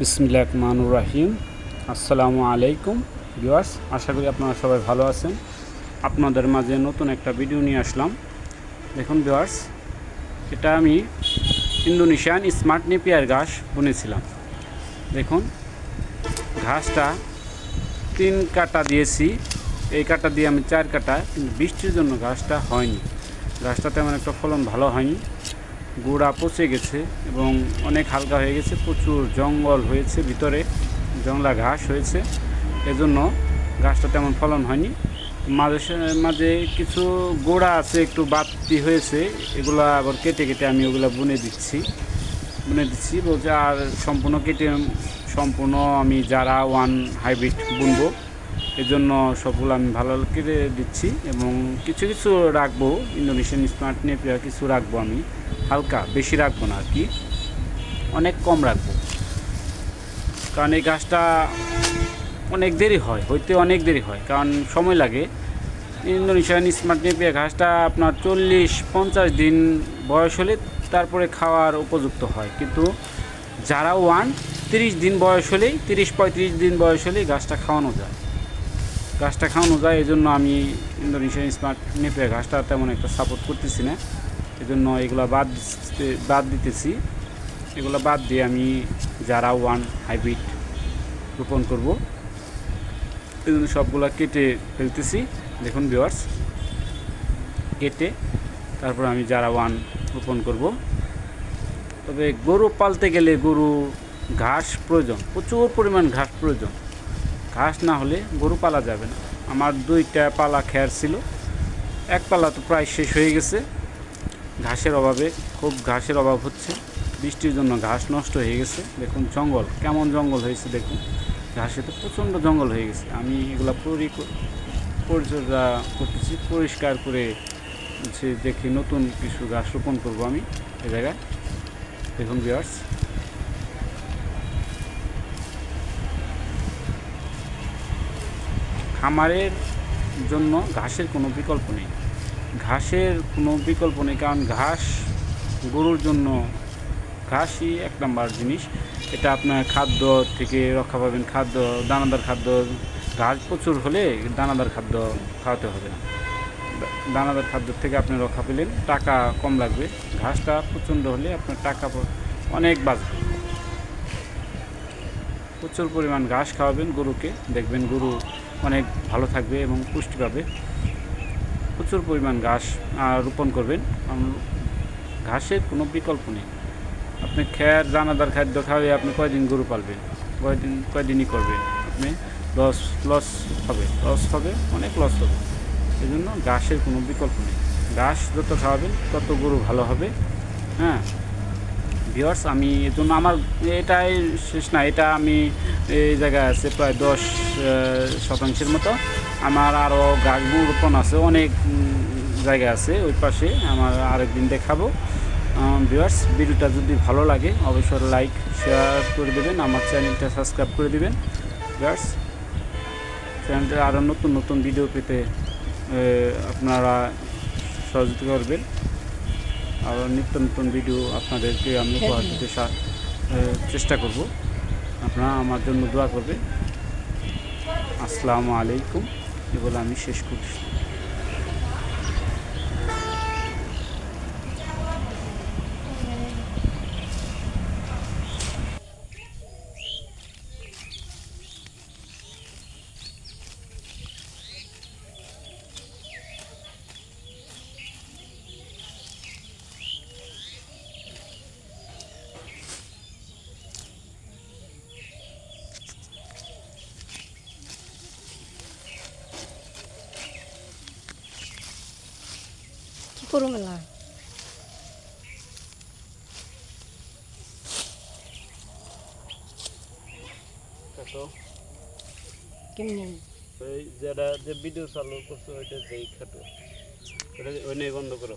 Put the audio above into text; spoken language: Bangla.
বিসমিল্লাহ রহমানুর রাহিম। আসসালামু আলাইকুম ভিউয়ার্স, আশা করি আপনারা সবাই ভালো আছেন। আপনাদের মাঝে নতুন একটা ভিডিও নিয়ে আসলাম। দেখুন ভিউয়ার্স, এটা আমি ইন্দোনেশিয়ান স্মার্ট নেপিয়ার ঘাস বুনেছিলাম। দেখুন, ঘাসটা তিন কাটা দিয়েছি। এই কাটা দিয়ে আমি চার কাটা, কিন্তু বৃষ্টির জন্য ঘাসটা হয়নি। ঘাসটা তেমন একটা ফলন ভালো হয়নি। গোড়া পচে গেছে এবং অনেক হালকা হয়ে গেছে, প্রচুর জঙ্গল হয়েছে, ভিতরে জংলা ঘাস হয়েছে। এজন্য ঘাসটা তেমন ফলন হয়নি। মাঝে মাঝে কিছু গোড়া আছে, একটু বাতি হয়েছে, এগুলো আবার কেটে কেটে আমি ওগুলো বুনে দিচ্ছি। বুনে দিচ্ছি বলছে, আর সম্পূর্ণ কেটে, সম্পূর্ণ আমি যারা ওয়ান হাইব্রিড বুনবো, এজন্য সবগুলো আমি ভালো কেটে দিচ্ছি এবং কিছু কিছু রাখব, ইন্দোনেশিয়ান স্মার্ট নেপিয়ার কিছু রাখব আমি। হালকা, বেশি রাখব না আর কি। অনেক কম রাখব। কারণ এই গাছটা অনেক দেরি হয়, হইতে অনেক দেরি হয়, কারণ সময় লাগে। ইন্দোনেশিয়ান স্মার্ট নেপিয়া ঘাসটা আপনার চল্লিশ, পঞ্চাশ দিন বয়স হলে তারপরে খাওয়ার উপযুক্ত হয়। কিন্তু যারা ওয়ান, তিরিশ দিন বয়স হলেই, তিরিশ, পঁয়ত্রিশ দিন বয়স হলেই গাছটা খাওয়ানো যায়। গাছটা খাওয়ানো যায় এই জন্য আমি ইন্দোনেশিয়ান স্মার্ট নেপিয়া ঘাসটা তেমন একটা সাপোর্ট করতেছি না। এই জন্য এগুলো বাদ বাদ দিতেছি। এগুলো বাদ দিয়ে আমি যারা ওয়ান হাইব্রিড রোপণ করব এই জন্য সবগুলো কেটে ফেলতেছি। দেখুন ভিওয়ার্স কেটে তারপর আমি যারা ওয়ান রোপণ করব। তবে গরু পালতে গেলে গরু ঘাস প্রয়োজন, প্রচুর পরিমাণ ঘাস প্রয়োজন। ঘাস না হলে গরু পালা যাবে না। আমার দুইটা পালা খেয়ার ছিল, এক পালা তো প্রায় শেষ হয়ে গেছে। ঘাসের অভাবে, খুব ঘাসের অভাব হচ্ছে। বৃষ্টির জন্য ঘাস নষ্ট হয়ে গেছে। দেখুন জঙ্গল, কেমন জঙ্গল হয়েছে দেখুন। ঘাসে তো প্রচণ্ড জঙ্গল হয়ে গেছে। আমি এগুলো পরি, পরিচর্যা করতেছি, পরিষ্কার করে হচ্ছে দেখি নতুন কিছু গাছ রোপণ করব আমি এ জায়গায়। দেখুন বিয়ার্স খামারের জন্য ঘাসের কোনো বিকল্প নেই। ঘাসের কোনো বিকল্প নেই, কারণ ঘাস গরুর জন্য ঘাসই এক নাম্বার জিনিস। এটা আপনার খাদ্য থেকে রক্ষা পাবেন, খাদ্য, দানাদার খাদ্য। ঘাস প্রচুর হলে দানাদার খাদ্য খাওয়াতে হবে। না দানাদার খাদ্য থেকে আপনি রক্ষা পেলেন, টাকা কম লাগবে। ঘাসটা প্রচণ্ড হলে আপনার টাকা অনেক বাঁচবে। প্রচুর পরিমাণ ঘাস খাওয়াবেন গরুকে, দেখবেন গরু অনেক ভালো থাকবে এবং পুষ্টি পাবে। প্রচুর পরিমাণ ঘাস রোপণ করবেন। ঘাসের কোনো বিকল্প নেই। আপনি খ্যার, দানাদার খাদ্য খাওয়াই আপনি কয়দিন গরু পালবেন? কয়দিন, কয়দিনই করবেন? আপনি লস লস হবে লস হবে, অনেক লস হবে। এই জন্য ঘাসের কোনো বিকল্প নেই। ঘাস যত খাওয়াবেন, তত গরু ভালো হবে। হ্যাঁ? ভিওয়ার্স আমি এর জন্য আমার এটাই শেষ না, এটা আমি এই জায়গায় আছে প্রায় দশ শতাংশের মতো। আমার আরও গাছ রোপণ আছে, অনেক জায়গা আছে, ওই পাশে আমার আরেকদিন দেখাবো। ভিওয়ার্স ভিডিওটা যদি ভালো লাগে অবশ্যই লাইক শেয়ার করে দেবেন, আমার চ্যানেলটা সাবস্ক্রাইব করে দেবেন। ভিওয়ার্স চ্যানেলটা আরও নতুন নতুন ভিডিও পেতে আপনারা সহযোগিতা করবেন। আরও নিত্য নতুন ভিডিও আপনাদেরকে আমি উপহার দিতে চেষ্টা করব। আপনারা আমার জন্য দোয়া করবে আসসালামু আলাইকুম। এ বলে আমি শেষ করছি। করু মেলা কেমনি যেটা যে ভিডিও চালু করছ ওইটা যেই খাটো ওটা ওই বন্ধ করো